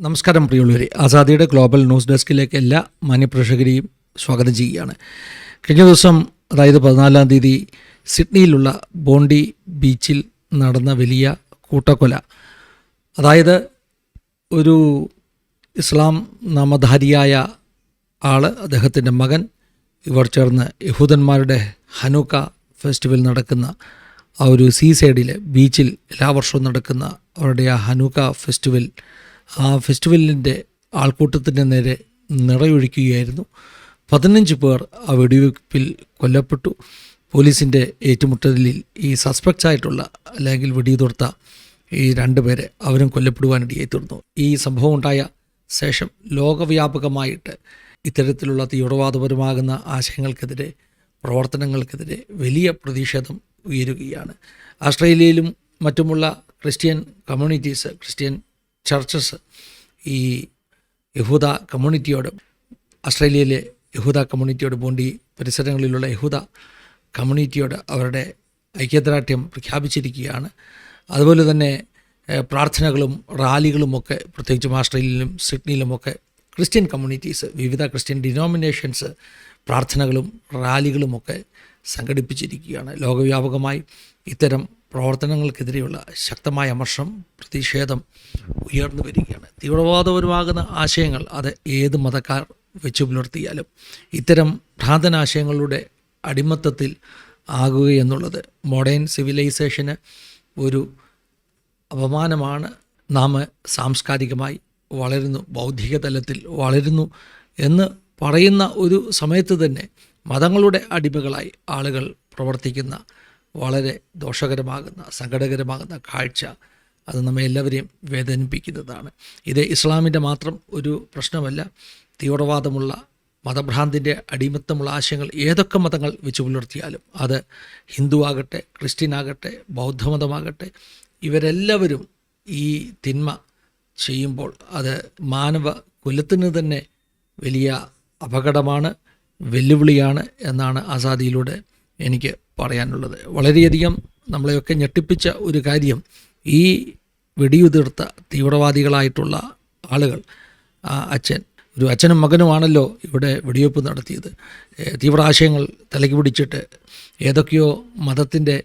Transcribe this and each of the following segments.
നമസ്കാരം പ്രിയുള്ളവരെ ആസാദിയുടെ global news ഡെസ്കിലേക്ക് എല്ലാ മാന്യപ്രേക്ഷകരെയും സ്വാഗതം ചെയ്യുകയാണ്. കഴിഞ്ഞ ദിവസം അതായത് പതിനാലാം തീയതി സിഡ്നിയിലുള്ള ബോണ്ടി ബീച്ചിൽ നടന്ന വലിയ കൂട്ടക്കൊല. അതായത് ഒരു ഇസ്ലാം നാമധാരിയായ ആൾ അദ്ദേഹത്തിന്റെ മകൻ ഇവർ ചേർന്ന് യഹൂദന്മാരുടെ ഹനൂക്ക ഫെസ്റ്റിവൽ നടക്കുന്ന ആ ഒരു സീ സൈഡിൽ ബീച്ചിൽ എല്ലാ വർഷവും നടക്കുന്ന അവരുടെ ആ ഹനൂക്ക ഫെസ്റ്റിവൽ ആ ഫെസ്റ്റിവലിന്റെ ആൾക്കൂട്ടത്തിന്റെ നേരെ നിറയൊഴിക്കുകയായിരുന്നു. പതിനഞ്ച് പേർ ആ വെടിവെയ്പ്പിൽ കൊല്ലപ്പെട്ടു. പോലീസിന്റെ ഏറ്റുമുട്ടലിൽ ഈ സസ്പെക്ട്സ് ആയിട്ടുള്ള അല്ലെങ്കിൽ വെടിയുതിർത്ത ഈ രണ്ട് പേരെ അവരും കൊല്ലപ്പെടുവാനിടയായി തീർന്നു. ഈ സംഭവം ഉണ്ടായ ശേഷം ലോകവ്യാപകമായിട്ട് ഇത്തരത്തിലുള്ള തീവ്രവാദപരമാകുന്ന ആശയങ്ങൾക്കെതിരെ പ്രവർത്തനങ്ങൾക്കെതിരെ വലിയ പ്രതിഷേധം ഉയരുകയാണ്. ആസ്ട്രേലിയയിലും മറ്റുമുള്ള ക്രിസ്ത്യൻ കമ്മ്യൂണിറ്റീസ് ക്രിസ്ത്യൻ ചർച്ചസ് ഈ യഹൂദ കമ്മ്യൂണിറ്റിയോട് ഓസ്ട്രേലിയയിലെ യഹൂദ കമ്മ്യൂണിറ്റിയോട് ബോണ്ടി പരിസരങ്ങളിലുള്ള യഹൂദ കമ്മ്യൂണിറ്റിയോട് അവരുടെ ഐക്യദാർഢ്യം പ്രഖ്യാപിച്ചിരിക്കുകയാണ്. അതുപോലെ തന്നെ പ്രാർത്ഥനകളും റാലികളുമൊക്കെ പ്രത്യേകിച്ചും ആസ്ട്രേലിയയിലും സിഡ്നിയിലുമൊക്കെ ക്രിസ്ത്യൻ കമ്മ്യൂണിറ്റീസ് വിവിധ ക്രിസ്ത്യൻ ഡിനോമിനേഷൻസ് പ്രാർത്ഥനകളും റാലികളുമൊക്കെ സംഘടിപ്പിച്ചിരിക്കുകയാണ്. ലോകവ്യാപകമായി ഇത്തരം പ്രവർത്തനങ്ങൾക്കെതിരെയുള്ള ശക്തമായ അമർഷം പ്രതിഷേധം ഉയർന്നു വരികയാണ്. തീവ്രവാദപരമാകുന്ന ആശയങ്ങൾ അത് ഏത് മതക്കാർ വെച്ചു പുലർത്തിയാലും ഇത്തരം ഭ്രാന്തനാശയങ്ങളുടെ അടിമത്തത്തിൽ ആകുകയെന്നുള്ളത് മോഡേൺ സിവിലൈസേഷന് ഒരു അപമാനമാണ്. നാം സാംസ്കാരികമായി വളരുന്നു ബൗദ്ധിക തലത്തിൽ വളരുന്നു എന്ന് പറയുന്ന ഒരു സമയത്ത് തന്നെ മതങ്ങളുടെ അടിമകളായി ആളുകൾ പ്രവർത്തിക്കുന്ന വളരെ ദോഷകരമാകുന്ന സങ്കടകരമാകുന്ന കാഴ്ച അത് നമ്മെ എല്ലാവരെയും വേദനിപ്പിക്കുന്നതാണ്. ഇത് ഇസ്ലാമിന്റെ മാത്രം ഒരു പ്രശ്നമല്ല തീവ്രവാദമുള്ള മതഭ്രാന്തിന്റെ അടിമത്തമുള്ള ആശയങ്ങൾ ഏതൊക്കെ മതങ്ങൾ വെച്ച് പുലർത്തിയാലും അത് ഹിന്ദു ആകട്ടെ ക്രിസ്ത്യൻ ആകട്ടെ ബൗദ്ധമതമാകട്ടെ ഇവരെല്ലാവരും ഈ തിന്മ ചെയ്യുമ്പോൾ അത് മാനവ കുലത്തിന് തന്നെ വലിയ അപകടമാണ് വെല്ലുവിളിയാണ് എന്നാണ് ആസാദിയിലൂടെ എനിക്ക് പറയാനുള്ളത്. വളരെയധികം നമ്മളെയൊക്കെ ഞെട്ടിപ്പിച്ച ഒരു കാര്യം ഈ വെടിയുതിർത്ത തീവ്രവാദികളായിട്ടുള്ള ആളുകൾ അച്ഛൻ ഒരു അച്ഛനും മകനുമാണല്ലോ ഇവിടെ വെടിവെപ്പ് നടത്തിയത്. തീവ്ര ആശയങ്ങൾ തലയ്ക്ക് പിടിച്ചിട്ട് ഏതൊക്കെയോ മതത്തിന്റെ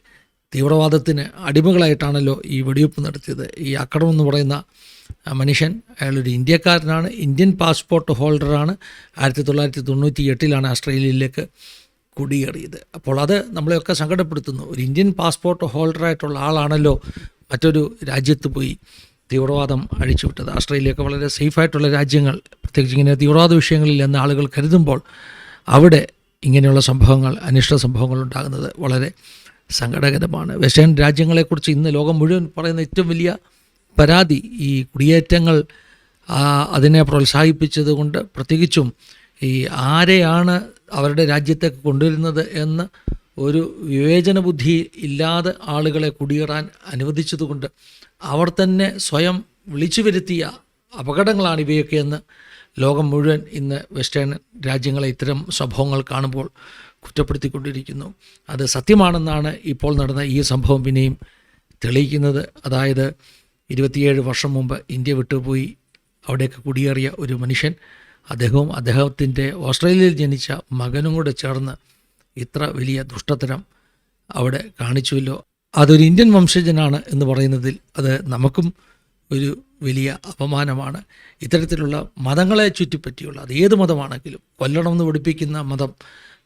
തീവ്രവാദത്തിന് അടിമകളായിട്ടാണല്ലോ ഈ വെടിവെപ്പ് നടത്തിയത്. ഈ അക്രമം എന്ന് പറയുന്ന മനുഷ്യൻ അയാളൊരു ഇന്ത്യക്കാരനാണ് ഇന്ത്യൻ പാസ്പോർട്ട് ഹോൾഡറാണ്. ആയിരത്തി തൊള്ളായിരത്തി തൊണ്ണൂറ്റി എട്ടിലാണ് ഓസ്ട്രേലിയയിലേക്ക് കുടിയേറിയത്. അപ്പോൾ അത് നമ്മളെയൊക്കെ സങ്കടപ്പെടുത്തുന്നു. ഒരു ഇന്ത്യൻ പാസ്പോർട്ട് ഹോൾഡറായിട്ടുള്ള ആളാണല്ലോ മറ്റൊരു രാജ്യത്ത് പോയി തീവ്രവാദം അഴിച്ചുവിട്ടത്. ഓസ്ട്രേലിയയൊക്കെ വളരെ സേഫായിട്ടുള്ള രാജ്യങ്ങൾ. പ്രത്യേകിച്ച് ഇങ്ങനെ തീവ്രവാദ വിഷയങ്ങളിൽ എന്ന ആളുകൾ കരുതുമ്പോൾ അവിടെ ഇങ്ങനെയുള്ള സംഭവങ്ങൾ അനിഷ്ട സംഭവങ്ങൾ ഉണ്ടാകുന്നത് വളരെ സങ്കടകരമാണ്. വെസ്റ്റേൺ രാജ്യങ്ങളെക്കുറിച്ച് ഇന്ന് ലോകം മുഴുവൻ പറയുന്ന ഏറ്റവും വലിയ പരാതി ഈ കുടിയേറ്റങ്ങൾ അതിനെ പ്രോത്സാഹിപ്പിച്ചതുകൊണ്ട് പ്രത്യേകിച്ചും ഈ ആരെയാണ് അവരുടെ രാജ്യത്തേക്ക് കൊണ്ടുവരുന്നത് എന്ന് ഒരു വിവേചന ബുദ്ധി ഇല്ലാതെ ആളുകളെ കുടിയേറാൻ അനുവദിച്ചതുകൊണ്ട് അവർ തന്നെ സ്വയം വിളിച്ചു വരുത്തിയ അപകടങ്ങളാണ് ഇവയൊക്കെ എന്ന് ലോകം മുഴുവൻ ഇന്ന് വെസ്റ്റേൺ രാജ്യങ്ങളെ ഇത്തരം സംഭവങ്ങൾ കാണുമ്പോൾ കുറ്റപ്പെടുത്തിക്കൊണ്ടിരിക്കുന്നു. അത് സത്യമാണെന്നാണ് ഇപ്പോൾ നടന്ന ഈ സംഭവം പിന്നെയും തെളിയിക്കുന്നത്. അതായത് ഇരുപത്തിയേഴ് വർഷം മുമ്പ് ഇന്ത്യ വിട്ടുപോയി അവിടേക്ക് കുടിയേറിയ ഒരു മനുഷ്യൻ അദ്ദേഹവും അദ്ദേഹത്തിന്റെ ഓസ്ട്രേലിയയിൽ ജനിച്ച മകനും കൂടെ ചേർന്ന് ഇത്ര വലിയ ദുഷ്ടത്തരം അവിടെ കാണിച്ചുവല്ലോ. അതൊരു ഇന്ത്യൻ വംശജനാണ് എന്ന് പറയുന്നതിൽ അത് നമുക്കും ഒരു വലിയ അപമാനമാണ്. ഇത്തരത്തിലുള്ള മതങ്ങളെ ചുറ്റിപ്പറ്റിയുള്ള അത് ഏത് മതമാണെങ്കിലും കൊല്ലണമെന്ന് പഠിപ്പിക്കുന്ന മതം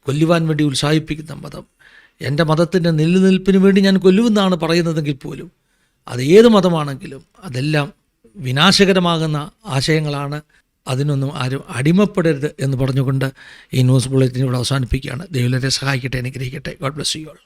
കൊല്ലുവാൻ വേണ്ടി ഉത്സാഹിപ്പിക്കുന്ന മതം എന്റെ മതത്തിന്റെ നിലനിൽപ്പിന് വേണ്ടി ഞാൻ കൊല്ലുമെന്നാണ് പറയുന്നതെങ്കിൽ പോലും അത് ഏത് മതമാണെങ്കിലും അതെല്ലാം വിനാശകരമാകുന്ന ആശയങ്ങളാണ്. അതിനൊന്നും ആരും അടിമപ്പെടരുത് എന്ന് പറഞ്ഞുകൊണ്ട് ഈ ന്യൂസ് ബുള്ളറ്റിൻ ഇവിടെ അവസാനിപ്പിക്കുകയാണ് ദൈവലരെ സഹായിക്കട്ടെ അനുഗ്രഹിക്കട്ടെ. God bless you all